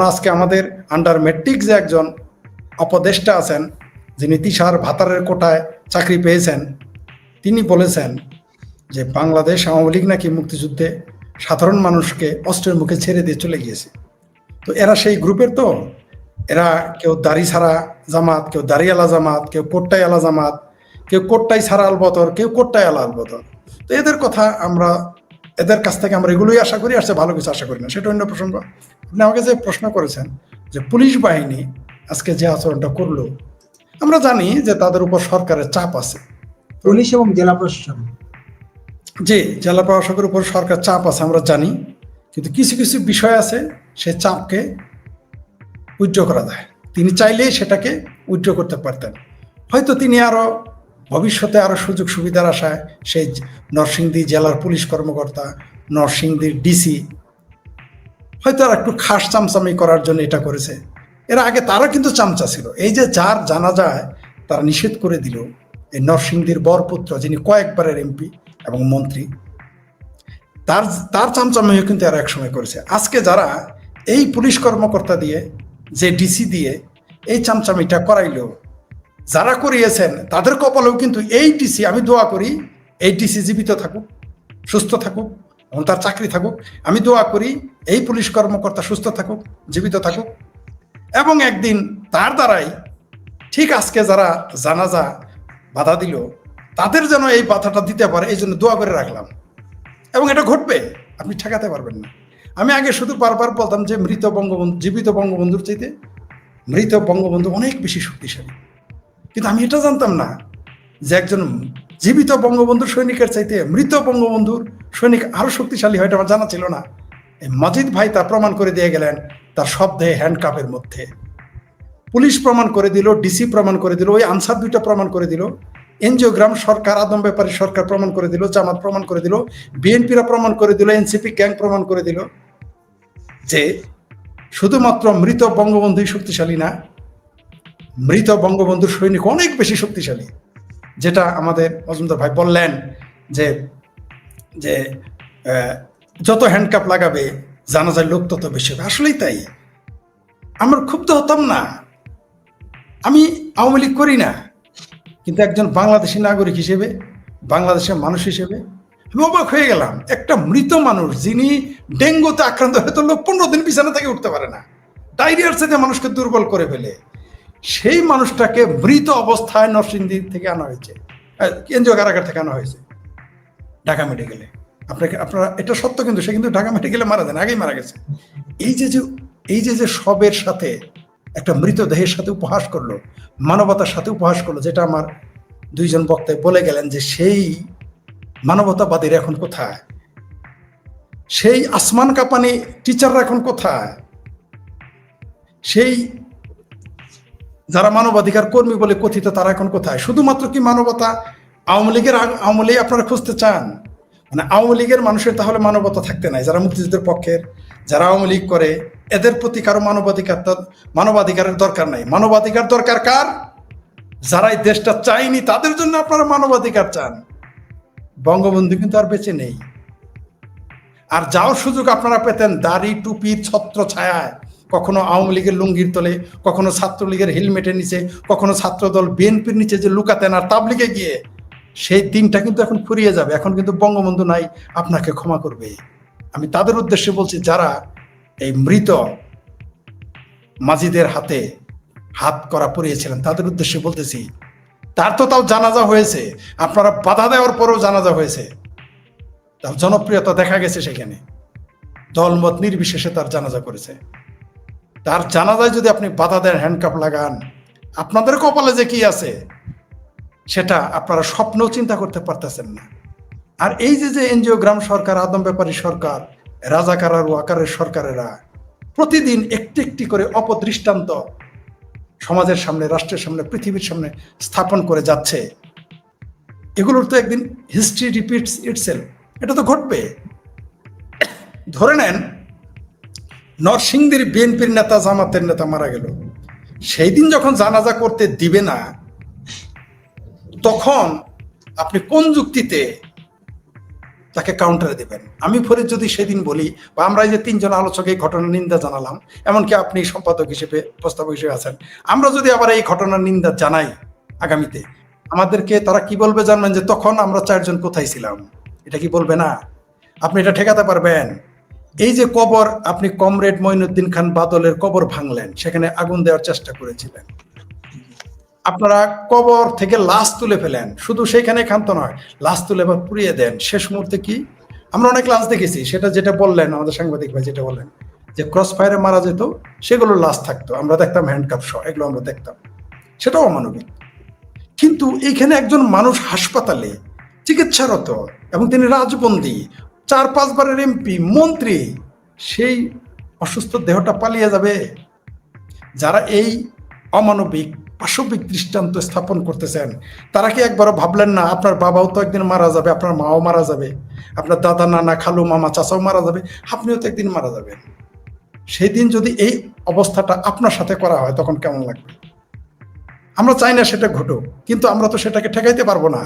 যেমন আজকে আমাদের আন্ডার মেট্রিক যে একজন অপদেষ্টা আছেন, যিনি তিসার ভাতারের কোটায় চাকরি পেয়েছেন, তিনি বলেছেন যে বাংলাদেশ আওয়ামী লীগ নাকি মুক্তিযুদ্ধে সাধারণ মানুষকে অস্ত্রের মুখে ছেড়ে দিয়ে চলে গিয়েছে। তো এরা সেই গ্রুপের তো এরা কেউ দাড়ি ছাড়া জামাত, কেউ দাড়িওয়ালা জামাত, কেউ কোট্টাইওয়ালা জামাত, কেউ কোট্টাই ছাড়া আলবতর কেউ কোট্টাইওয়ালা আলবতর তো এদের কথা আমরা এদের কাছ থেকে আমরা এগুলোই আশা করি আর সে ভালো কিছু আশা করি না। সেটা অন্য প্রসঙ্গ। আপনি আমাকে যে প্রশ্ন করেছেন যে পুলিশ বাহিনী আজকে যে আচরণটা করল আমরা জানি যে তাদের উপর সরকারের চাপ আছে। পুলিশ এবং জেলা প্রশাসন। যে জেলা প্রশাসকের উপর সরকার চাপ আছে আমরা জানি। কিন্তু কিছু কিছু বিষয় আছে সে চাপকে উজ্জ্ব করা যায়। তিনি চাইলেই সেটাকে উজ্জ্ব করতে পারতেন। হয়তো তিনি আরও ভবিষ্যতে আরও সুযোগ সুবিধার আশায় সেই নরসিংদী জেলার পুলিশ কর্মকর্তা, নরসিংদীর ডিসি হয়তো আর একটু খাস চামচামি করার জন্য এটা করেছে। এর আগে তারা কিন্তু চামচা ছিল। এই যে যার জানা যায় তারা নিষেধ করে দিল এই নরসিংদীর বরপুত্র, যিনি কয়েকবারের এমপি এবং মন্ত্রী, তার তার চামচামিও কিন্তু এরা একসময় করেছে। আজকে যারা এই পুলিশ কর্মকর্তা দিয়ে, যে ডিসি দিয়ে এই চামচামিটা করাইলো যারা করিয়েছেন, তাদের কপালেও কিন্তু এই ডিসি আমি দোয়া করি, এই ডিসি জীবিত থাকুক, সুস্থ থাকুক, এবং তার চাকরি থাকুক, আমি দোয়া করি, এই পুলিশ কর্মকর্তা সুস্থ থাকুক, জীবিত থাকুক, এবং একদিন তার দ্বারাই ঠিক আজকে যারা জানাজা বাধা দিল, তাদের যেন এই বাধাটা দিতে পারে, এই জন্য দোয়া করে রাখলাম। এবং এটা ঘটবে, আপনি ঠেকাতে পারবেন না। আমি আগে শুধু বারবার বলতাম যে মৃত বঙ্গবন্ধু, জীবিত বঙ্গবন্ধুর চাইতে মৃত বঙ্গবন্ধু অনেক বেশি শক্তিশালী। কিন্তু আমি এটা জানতাম না যে একজন জীবিত বঙ্গবন্ধুর সৈনিকের চাইতে মৃত বঙ্গবন্ধুর সৈনিক আরও শক্তিশালী হয় এটা আমার জানা ছিল না। মাজিদ ভাই তা প্রমাণ করে দিয়ে গেলেন তার শব্দে হ্যান্ডকাপের মধ্যে। পুলিশ প্রমাণ করে দিল ডিসি প্রমাণ করে দিল, ওই আনসার দুইটা প্রমাণ করে দিল। এনজিওগ্রাম সরকার, আদম ব্যাপারী সরকার প্রমাণ করে দিল, জামাত প্রমাণ করে দিল, বিএনপিরা প্রমাণ করে দিল, এনসিপি গ্যাং প্রমাণ করে দিল যে শুধুমাত্র মৃত বঙ্গবন্ধুই শক্তিশালী না মৃত বঙ্গবন্ধুর সৈনিক অনেক বেশি শক্তিশালী, যেটা আমাদের মজুমদার ভাই বললেন যে যে যত হ্যান্ডকাপ লাগাবে, জানাজার লোক তত বেশি হবে। আসলেই তাই। আমরা ক্ষুব্ধ হতাম না। আমি আওয়ামী লীগ করি না, কিন্তু একজন বাংলাদেশি নাগরিক হিসেবে, বাংলাদেশের মানুষ হিসেবে আমি অবাক হয়ে গেলাম। একটা মৃত মানুষ যিনি ডেঙ্গুতে আক্রান্ত হয়তো লোক পনেরো দিন বিছানা থেকে উঠতে পারে না, ডায়রিয়ার সাথে মানুষকে দুর্বল করে ফেলে। সেই মানুষটাকে মৃত অবস্থায় নরসিংদী থেকে আনা হয়েছে। কেন্দ্রীয় কারাগার থেকে আনা হয়েছে ঢাকা মেডিকেলে। আপনাকে, আপনারা, এটা সত্য কিন্তু, সে কিন্তু ঢাকা মেডিকেলে মারা যান আগেই মারা গেছে। এই যে যে, এই যে যে সবের সাথে একটা মৃতদেহের সাথে উপহাস করল, মানবতার সাথে উপহাস করল, যেটা আমার দুইজন বক্তায় বলে গেলেন যে সেই মানবতাবাদীরা এখন কোথায়? সেই আসমান কাঁপানি টিচাররা এখন কোথায়? সেই যারা মানবাধিকার কর্মী বলে কথিত, তারা এখন কোথায়? শুধুমাত্র কি মানবতা? আওয়ামী লীগের আওয়ামী লীগ আপনারা খুঁজতে চান? মানে আওয়ামী লীগের মানুষের তাহলে মানবতা থাকতে নাই। যারা মুক্তিযুদ্ধের পক্ষের, যারা আওয়ামী লীগ করে, এদের প্রতি কারও মানবাধিকার মানবাধিকারের দরকার নাই। মানবাধিকার দরকার কার? যারা এই দেশটা চাইনি তাদের জন্য আপনারা মানবাধিকার চান। বঙ্গবন্ধু কিন্তু আর বেঁচে নেই। আর যাও সুযোগ আপনারা পেতেন, দাড়ি, টুপি, ছত্র, ছায়ায়। কখনো আওয়ামী লীগের লুঙ্গির তলে, কখনো ছাত্রলীগের হেলমেটের নিচে, কখনো ছাত্রদল বিএনপির নিচে যে লুকাতেন আর তাবলিগে গিয়ে, সেই দিনটা কিন্তু এখন ফুরিয়ে যাবে। এখন কিন্তু বঙ্গবন্ধু নাই, আপনাকে ক্ষমা করবে। আমি তাদের উদ্দেশ্যে বলছি, যারা এই মৃত মাজিদের হাতে হাত করা পড়িয়েছিলেন তাদের উদ্দেশ্যে বলতেছি, তার তো তাও জানাজা হয়েছে। আপনারা বাধা দেওয়ার পরেও জানাজা হয়েছে। তার জনপ্রিয়তা দেখা গেছে সেখানে। দলমত নির্বিশেষে তার জানাজা করেছে। তার জানাজায় যদি আপনি বাধা দেন হ্যান্ডকাপ লাগান, আপনাদের কপালে যে কি আছে, সেটা আপনারা স্বপ্নও চিন্তা করতে পারতেছেন না। আর এই যে যে এনজিও, গ্রাম সরকার, আদম ব্যাপারী সরকার, রাজাকার আর ওয়াকারের সরকারেরা প্রতিদিন একটি একটি করে অপদৃষ্টান্ত সমাজের সামনে, রাষ্ট্রের সামনে, পৃথিবীর সামনে স্থাপন করে যাচ্ছে। এগুলোর তো একদিন হিস্ট্রি রিপিটস ইটসেল এটা তো ঘটবে। ধরে নেন নরসিংদীর বিএনপির নেতা জামাতের নেতা মারা গেল। সেই দিন যখন জানাজা করতে দিবে না, তখন আপনি কোন যুক্তিতে তাকে কাউন্টারে দেবেন? আমি ফরিদ যদি সেদিন বলি, বা আমরা যে তিনজন আলোচক এই ঘটনার নিন্দা জানালাম, এমনকি আপনি সম্পাদক হিসেবে, প্রস্তাবক হিসেবে আছেন, আমরা যদি আবার এই ঘটনার নিন্দা জানাই আগামীতে, আমাদেরকে তারা কি বলবে জানবেন যে তখন আমরা চারজন কোথায় ছিলাম? এটা কি বলবে না? আপনি এটা ঠেকাতে পারবেন? এই যে কবর, আপনি কমরেড মঈনুদ্দিন খান বাদলের কবর ভাঙলেন, সেখানে আগুন দেওয়ার চেষ্টা করেছিলেন। আপনারা কবর থেকে লাশ তুলে ফেলেন, শুধু সেইখানে ক্ষান্ত নয়, লাশ তুলে আবার পুড়িয়ে দেন। শেষ মুহূর্তে কি? আমরা অনেক লাশ দেখেছি, সেটা যেটা বললেন, আমাদের সাংবাদিক ভাই যেটা বললেন, যে ক্রস ফায়ারে মারা যেত, সেগুলো লাশ থাকতো। আমরা দেখতাম হ্যান্ডকাপ সহ, এগুলো আমরা দেখতাম। সেটাও অমানবিক। কিন্তু এইখানে একজন মানুষ হাসপাতালে চিকিৎসারত এবং তিনি রাজবন্দী চার পাঁচবারের এমপি মন্ত্রী, সেই অসুস্থ দেহটা পালিয়ে যাবে। যারা এই অমানবিক, পাশবিক দৃষ্টান্ত স্থাপন করতেছেন, তারা কি একবারও ভাবলেন না, আপনার বাবাও তো একদিন মারা যাবে, আপনার মাও মারা যাবে, আপনার দাদা, নানা, খালু, মামা, চাচাও মারা যাবে, আপনিও তো একদিন মারা যাবেন। সেই দিন যদি এই অবস্থাটা আপনার সাথে করা হয়, তখন কেমন লাগবে? আমরা চাই না সেটা ঘটুক, কিন্তু আমরা তো সেটাকে ঠেকাইতে পারব না।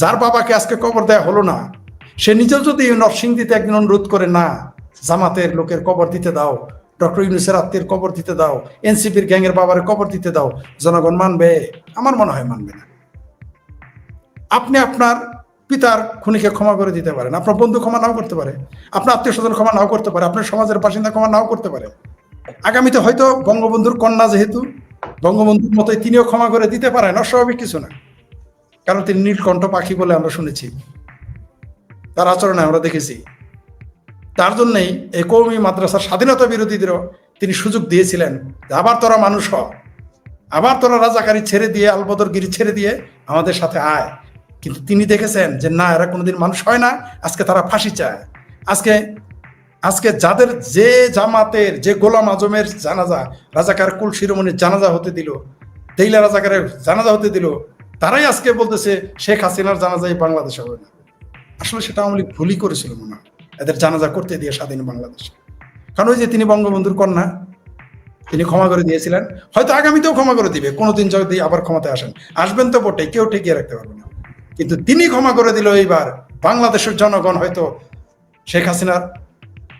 যার বাবাকে আজকে কবর দেয়া হলো না সে নিজেও যদি নরসিংদীতে একদিন অনুরোধ করে, না, জামাতের লোকের কবর দিতে দাও, ডক্টর ইউনুসের আত্মীয় কবর দিতে দাও, এনসিপির গ্যাংয়ের বাবার কবর দিতে দাও, জনগণ মানবে? আমার মনে হয় মানবে না। আপনি আপনার পিতার খুনিকে ক্ষমা করে দিতে পারেন, আপনার বন্ধু ক্ষমা নাও করতে পারে, আপনার আত্মীয় স্বজন ক্ষমা নাও করতে পারে, আপনার সমাজের বাসিন্দা ক্ষমা নাও করতে পারে। আগামীতে হয়তো বঙ্গবন্ধুর কন্যা যেহেতু, বঙ্গবন্ধুর মতোই তিনিও ক্ষমা করে দিতে পারেন, অস্বাভাবিক কিছু না। কারণ তিনি নীলকণ্ঠ পাখি বলে আমরা শুনেছি। তার আচরণে আমরা দেখেছি। তার জন্যই এই কৌমি মাদ্রাসার স্বাধীনতা বিরোধীদেরও তিনি সুযোগ দিয়েছিলেন আবার তোরা মানুষ হ। আবার তোরা রাজাকারি ছেড়ে দিয়ে, আলবদরগিরি ছেড়ে দিয়ে আমাদের সাথে আয়। কিন্তু তিনি দেখেছেন যে না, এরা কোনোদিন মানুষ হয় না, আজকে তারা ফাঁসি চায়। আজকে আজকে যাদের যে জামাতের, যে গোলাম আজমের জানাজা, রাজাকার কুল শিরোমণির জানাজা হতে দিল, তেইলা রাজাকারের জানাজা হতে দিল, তারাই আজকে বলতেছে, শেখ হাসিনার জানাজাই বাংলাদেশে হবে না। আসলে সেটা আওয়ামী লীগ ভুলই করেছিল মনে হয়। এদের জানাজা করতে দিয়ে স্বাধীন বাংলাদেশ। কারণ ওই যে তিনি বঙ্গবন্ধুর কন্যা, তিনি ক্ষমা করে দিয়েছিলেন। হয়তো আগামীতেও ক্ষমা করে দিবে, কোনোদিন যদি আবার ক্ষমতায় আসেন। আসবেন তো বটে কেউ ঠেকিয়ে রাখতে পারবে না। কিন্তু তিনি ক্ষমা করে দিল এইবার, বাংলাদেশের জনগণ হয়তো শেখ হাসিনার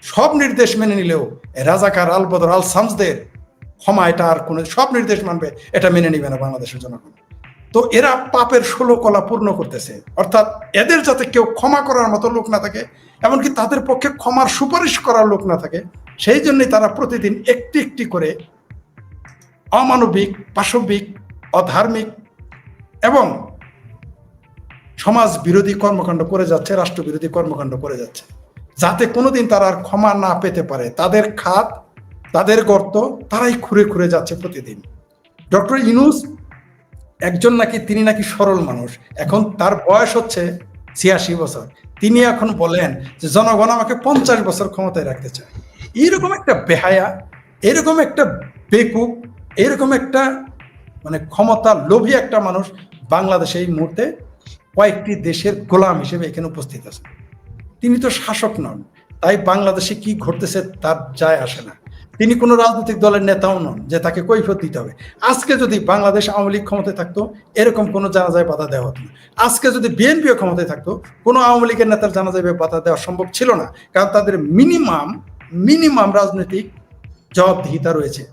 সব নির্দেশ মেনে নিলেও রাজাকার আল বদর আল সামসদের ক্ষমা এটা আর কোনো, সব নির্দেশ মানবে, এটা মেনে নিবে না বাংলাদেশের জনগণ। তো এরা পাপের ষোলো কলা পূর্ণ করতেছে। অর্থাৎ এদের যাতে কেউ ক্ষমা করার মতো লোক না থাকে, এমনকি তাদের পক্ষে ক্ষমার সুপারিশ করার লোক না থাকে, সেই জন্যই তারা প্রতিদিন একটি একটি করে অমানবিক, পাশবিক, অধার্মিক এবং সমাজ বিরোধী কর্মকাণ্ড করে যাচ্ছে, রাষ্ট্র বিরোধী কর্মকাণ্ড করে যাচ্ছে। যাতে কোনোদিন তারা আর ক্ষমা না পেতে পারে। তাদের খাত, তাদের গর্ত, তারাই খুঁড়ে খুঁড়ে যাচ্ছে প্রতিদিন। ডক্টর ইনুস একজন নাকি, তিনি নাকি সরল মানুষ। এখন তার বয়স হচ্ছে ছিয়াশি বছর। তিনি এখন বলেন যে, জনগণ আমাকে পঞ্চাশ বছর ক্ষমতায় রাখতে চায়। এইরকম একটা বেহায়া, এরকম একটা বেকুব, এরকম একটা মানে ক্ষমতা লোভী একটা মানুষ বাংলাদেশে এই মুহূর্তে কয়েকটি দেশের গোলাম হিসেবে এখানে উপস্থিত আছে। তিনি তো শাসক নন, তাই বাংলাদেশে কি ঘটতেছে তার যায় আসে না। তিনি কোনো রাজনৈতিক দলের নেতাও নন যে তাকে কৈফত দিতে হবে। আজকে যদি বাংলাদেশ আওয়ামী লীগ ক্ষমতায় থাকতো, এরকম কোনো জানাজায় বাধা দেওয়া হতো না। আজকে যদি বিএনপিও ক্ষমতায় থাকতো, কোনো আওয়ামী লীগের নেতার জানাজায় বাধা দেওয়া সম্ভব ছিল না। কারণ তাদের মিনিমাম মিনিমাম রাজনৈতিক জবাবদিহিতা রয়েছে।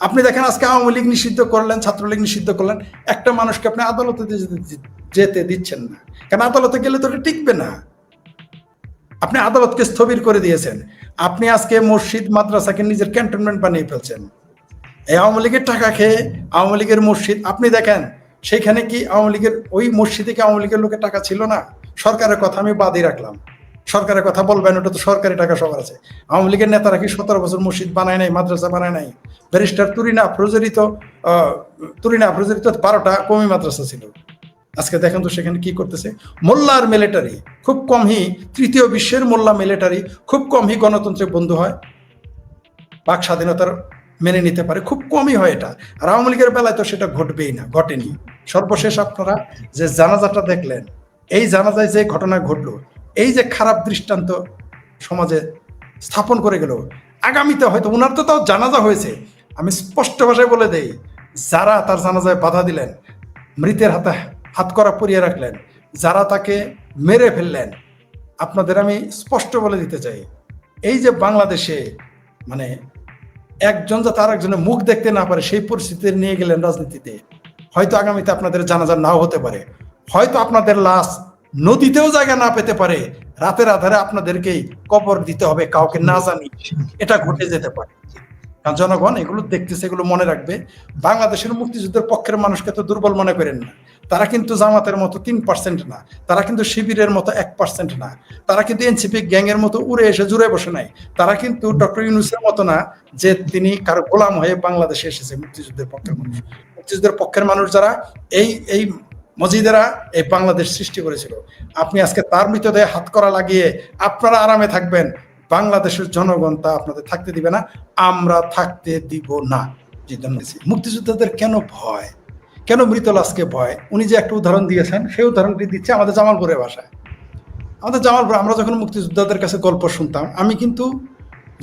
আপনি দেখেন আজকে আওয়ামী লীগ নিষিদ্ধ করলেন, ছাত্রলীগ নিষিদ্ধ করলেন, একটা মানুষকে আপনি আদালতে যেতে- দিচ্ছেন না। কারণ আদালতে গেলে তো টিকবে না। আপনি আদালতকে স্থবির করে দিয়েছেন। আপনি আজকে মসজিদ, মাদ্রাসাকে নিজের ক্যান্টনমেন্ট বানিয়ে ফেলছেন। এই আওয়ামী লীগের টাকা খেয়ে আওয়ামী লীগের মসজিদ, আপনি দেখেন, সেখানে কি আওয়ামী লীগের, ওই মসজিদে কি আওয়ামী লীগের লোকের টাকা ছিল না? সরকারের কথা আমি বাদই রাখলাম। সরকারের কথা বলবেন, ওটা তো সরকারি টাকা সবার আছে। আওয়ামী লীগের নেতারা কি সতেরো বছর মসজিদ বানায় নাই, মাদ্রাসা বানায় নাই? ব্যারিস্টার তুরিনা প্রজরিত তুরিনা প্রজরিত বারোটা কমি মাদ্রাসা ছিল। আজকে দেখেন তো সেখানে কি করতেছে? মোল্লার মিলিটারি খুব কমই তৃতীয় বিশ্বের মোল্লা মিলিটারি খুব কমই গণতন্ত্রের বন্ধু হয়। বাক স্বাধীনতার মেনে নিতে পারে, খুব কমই হয় এটা। আর আওয়ামী লীগের বেলায় তো সেটা ঘটবেই না, ঘটেনি। সর্বশেষ আপনারা যে জানাজাটা দেখলেন, এই জানাজায় যে ঘটনা ঘটলো, এই যে খারাপ দৃষ্টান্ত সমাজে স্থাপন করে গেল, আগামীতে হয়তো ওনার তো তাও জানাজা হয়েছে। আমি স্পষ্ট ভাষায় বলে দেই, যারা তার জানাজায় বাধা দিলেন, মৃতের হাতে হাত করা পরিয়ে রাখলেন, যারা তাকে মেরে ফেললেন। আপনাদের আমি স্পষ্ট বলে দিতে চাই, এই যে বাংলাদেশে মানে একজন যাতে আর একজনের মুখ দেখতে না পারে, সেই পরিস্থিতি নিয়ে গেলেন রাজনীতিতে। হয়তো আগামীতে আপনাদের জানাজা নাও হতে পারে। হয়তো আপনাদের লাশ নদীতেও জায়গা না পেতে পারে। রাতের আধারে আপনাদেরকেই কবর দিতে হবে, কাউকে না জানি এটা ঘটে যেতে পারে। কারণ জনগণ এগুলো দেখতেছে, এগুলো মনে রাখবে। বাংলাদেশের মুক্তিযুদ্ধের পক্ষের মানুষকে তো দুর্বল মনে করেন না। তারা কিন্তু জামাতের মতো তিন পার্সেন্ট না, তারা কিন্তু শিবিরের মতো এক পার্সেন্ট না, তারা কিন্তু এনসিপি গ্যাং এর মতো উড়ে এসে জুড়ে বসে নাই, তারা কিন্তু ডক্টর ইউনুসের মতো না যে তিনি কারও গোলাম হয়ে বাংলাদেশে এসেছে মুক্তিযুদ্ধের পক্ষের মানুষ। মুক্তিযুদ্ধের পক্ষের মানুষ যারা, এই এই মজিদেরা এই বাংলাদেশ সৃষ্টি করেছিল। আপনি আজকে তার মৃতদেহে হাত করা লাগিয়ে আপনারা আরামে থাকবেন, বাংলাদেশের জনগণ তা আপনাদের থাকতে দিবে না, আমরা থাকতে দিব না। মুক্তিযোদ্ধাদের কেন ভয়? কেন মৃত লাশকে ভয়? উনি যে একটা উদাহরণ দিয়েছেন, সেই উদাহরণটি দিচ্ছে আমাদের জামালপুরের ভাষায়। আমাদের জামালপুর, আমরা যখন মুক্তিযোদ্ধাদের কাছে গল্প শুনতাম, আমি কিন্তু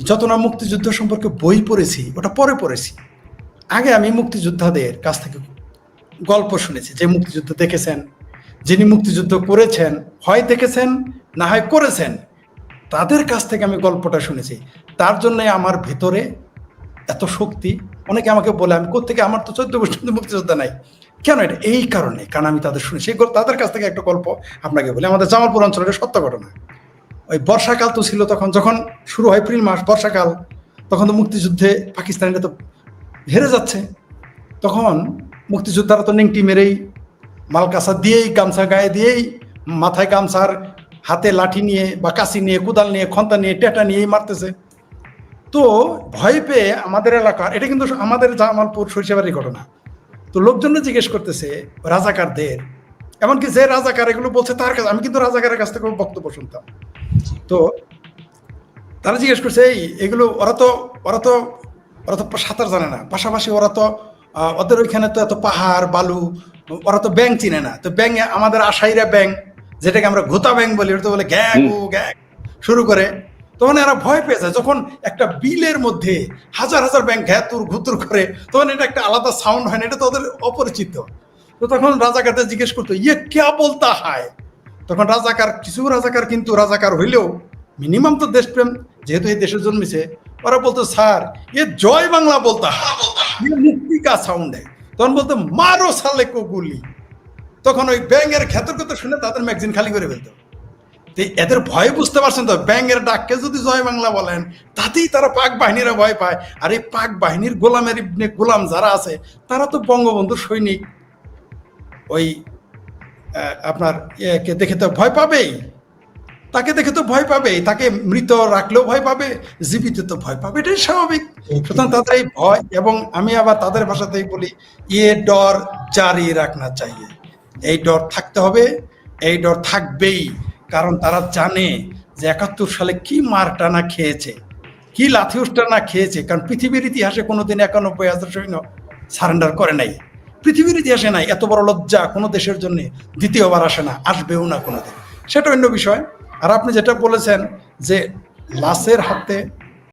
যত না মুক্তিযুদ্ধ সম্পর্কে বই পড়েছি, ওটা পরে পড়েছি। আগে আমি মুক্তিযোদ্ধাদের কাছ থেকে গল্প শুনেছি, যে মুক্তিযুদ্ধ দেখেছেন, যিনি মুক্তিযুদ্ধ করেছেন, হয় দেখেছেন, না হয় করেছেন, তাদের কাছ থেকে আমি গল্পটা শুনেছি। তার জন্য আমার ভেতরে এত শক্তি অনেকে আমাকে বলে, আমি কোথেকে আমার তো চোদ্দ বছর মুক্তিযোদ্ধা নাই। কেন এটা? এই কারণে, কারণ আমি তাদের শুনি সেই তাদের কাছ থেকে একটা গল্প আপনাকে বলি। আমাদের জামালপুর অঞ্চলের সত্য ঘটনা। ওই বর্ষাকাল তো ছিল তখন, যখন শুরু হয় এপ্রিল মাস, বর্ষাকাল, তখন তো মুক্তিযুদ্ধে পাকিস্তানিরা তো হেরে যাচ্ছে। তখন মুক্তিযোদ্ধারা তো নেংটি মেরেই, মালকাসা দিয়েই, গামছা গায়ে দিয়েই, মাথায় গামছার হাতে লাঠি নিয়ে বা কাশি নিয়ে, কোদাল নিয়ে, খন্তা নিয়ে, টেটা নিয়েই মারতেছে। তো ভয় পেয়ে আমাদের এলাকার এটা কিন্তু আমাদের জামালপুর সরিষাবাড়ির ঘটনা। তো লোকজনরা জিজ্ঞেস করতেছে রাজাকারদের এমনকি যে রাজাকার এগুলো বলছে তার কাছে আমি কিন্তু রাজাকারের কাছ থেকে বক্তব্য শুনতাম। তো তারা জিজ্ঞেস করছে এই এগুলো ওরা তো ওরা তো ওরা তো সাঁতার জানে না। পাশাপাশি ওরা তো ওদের ওইখানে তো এত পাহাড় বালু ওরা তো ব্যাং চিনে না। তো ব্যাং আমাদের আশাইরা ব্যাং যেটাকে আমরা ঘোতা ব্যাং বলি ওটা তো বলে গ্যাগ ও গ্যাগ। শুরু করে তখন এরা ভয় পেয়ে যায়। যখন একটা বিলের মধ্যে হাজার হাজার ব্যাংক ঘ্যাতুর ঘুতুর করে, তখন এটা একটা আলাদা সাউন্ড হয় না, এটা তো ওদের অপরিচিত। তো তখন রাজাকারদের জিজ্ঞেস করতো ইয়ে কে বলতা হায়? তখন রাজাকার, কিছু রাজাকার কিন্তু রাজাকার হইলেও মিনিমাম তো দেশপ্রেম, যেহেতু এই দেশে জন্মেছে, ওরা বলতো, স্যার, এ জয় বাংলা বলতা মুক্তি কা সাউন্ড है তখন বলতো, মারো সালে গুলি। তখন ওই ব্যাঙের খ্যাতর কথা শুনে তাদের ম্যাগজিন খালি করে ফেলতো। এদের ভয় বুঝতে পারছেন তো? ব্যাঙের ডাককে যদি জয় বাংলা বলেন, তাতেই তারা পাক বাহিনীরা ভয় পায়। আর এই পাক বাহিনীর গোলামের গোলাম যারা আছে, তারা তো বঙ্গবন্ধুর সৈনিক। ওই আপনার ইয়েকে দেখে তো ভয় পাবেই। তাকে দেখে তো ভয় পাবেই। তাকে মৃত রাখলেও ভয় পাবে, জীবিত তো ভয় পাবে। এটাই স্বাভাবিক। সুতরাং তাদের এই ভয় এবং আমি আবার তাদের ভাষাতেই বলি ইয়ে ডর জারি রাখনা চাইয়ে এই ডর থাকতে হবে, এই ডর থাকবেই। কারণ তারা জানে যে একাত্তর সালে কি মার টানা খেয়েছে, কি লাথিউস টানা খেয়েছে, কারণ পৃথিবীর ইতিহাসে কোনোদিন একানব্বই হাজার সৈন্য সারেন্ডার করে নাই। পৃথিবীর ইতিহাসে নাই, এত বড় লজ্জা কোনো দেশের জন্য দ্বিতীয়বার আসে না, আসবেও না কোনোদিন। সেটা অন্য বিষয়। আর আপনি যেটা বলেছেন যে লাশের হাতে